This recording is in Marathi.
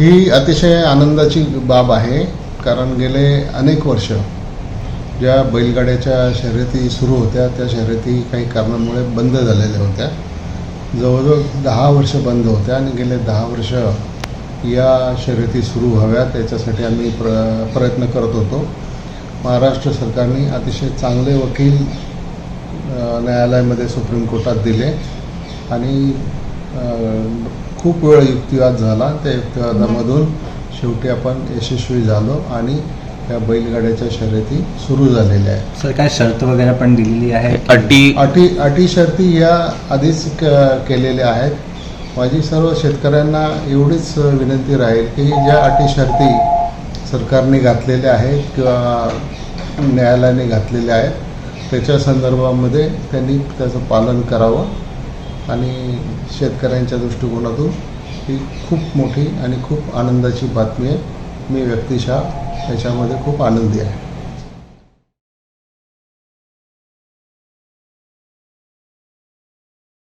ही अतिशय आनंदाची बाब आहे कारण गेले अनेक वर्ष ज्या बैलगाड्याच्या शर्यती सुरू होत्या त्या शर्यती काही कारणामुळे बंद झालेल्या होत्या. जवळजवळ दहा वर्ष बंद होत्या आणि गेले दहा वर्ष या शर्यती सुरू व्हाव्या याच्यासाठी आम्ही प्र प्रयत्न करत होतो. महाराष्ट्र सरकारने अतिशय चांगले वकील न्यायालयामध्ये सुप्रीम कोर्टात दिले आणि खूप वेळ युक्तिवाद झाला. त्या युक्तिवादामधून शेवटी आपण यशस्वी झालो आणि या बैलगाड्याच्या शर्यती सुरू झालेल्या आहेत. सर काय शर्त वगैरे पण दिलेली आहे? अटी. अटी अटी शर्ती या आधीच क- केलेल्या आहेत. माझी सर्व शेतकऱ्यांना एवढीच विनंती राहील की ज्या अटी शर्ती सरकारने घातलेल्या आहेत किंवा न्यायालयाने घातलेल्या आहेत त्याच्या संदर्भामध्ये त्यांनी त्याचं पालन करावं. आणि शेतकऱ्यांच्या दृष्टिकोनातून ही खूप मोठी आणि खूप आनंदाची बातमी आहे. मी व्यक्तिशः त्याच्यामध्ये खूप आनंदी आहे.